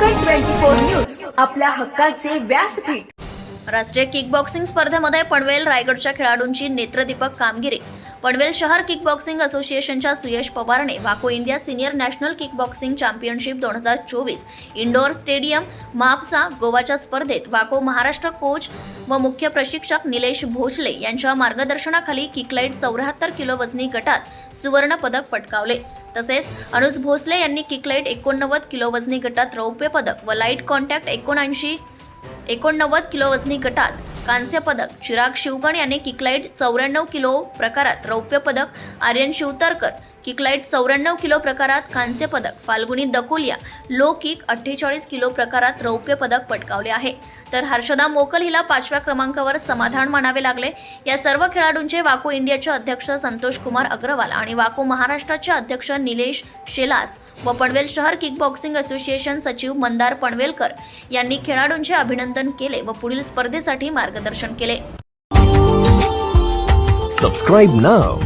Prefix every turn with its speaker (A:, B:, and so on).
A: Four news आपल्या हक्काचे व्यासपीठ.
B: राष्ट्रीय किक बॉक्सिंग स्पर्धेमध्ये पनवेल रायगडच्या खेळाडूंची नेत्रदीपक कामगिरी. पनवेल शहर किकबॉक्सिंग असोसिएशनच्या सुयश पवारने वाको India senior national kickboxing championship दोन हजार चोवीस इंडोर स्टेडियम म्हापसा गोवाच्या स्पर्धेत वाको महाराष्ट्र कोच व मुख्य प्रशिक्षक निलेश भोसले यांच्या मार्गदर्शनाखाली किकलाईट चौऱ्याहत्तर किलो वजनी गटात सुवर्ण पदक पटकावले. तसेच अनुज भोसले यांनी किकलाईट एकोणनव्वद किलो वजनी गटात रौप्य पदक व लाइट कॉन्टॅक्ट एकोणऐंशी एकोणनव्वद किलो वजनी गटात कांस्य पदक चिराग शिवगण याने किकलाईट चौऱ्याण्णव किलो प्रकारात रौप्य पदक आर्यन शिवतरकर किकलाईट चौऱ्याण्णव किलो प्रकारात कांस्य पदक फाल्गुनी दकोलिया लो किक अठ्ठेचाळीस किलो प्रकारात रौप्य पदक पटकावले आहे. तर हर्षदा मोकल हिला पाचव्या क्रमांकावर समाधान मानावे लागले. या सर्व खेळाडूंचे वाको इंडियाचे अध्यक्ष संतोष कुमार अग्रवाल आणि वाको महाराष्ट्राचे अध्यक्ष निलेश शेलास व पनवेल शहर किक बॉक्सिंग असोसिएशन सचिव मंदार पनवेलकर यांनी खेळाडूंचे अभिनंदन केले व पुढील स्पर्धेसाठी मार्गदर्शन केले.
C: Subscribe now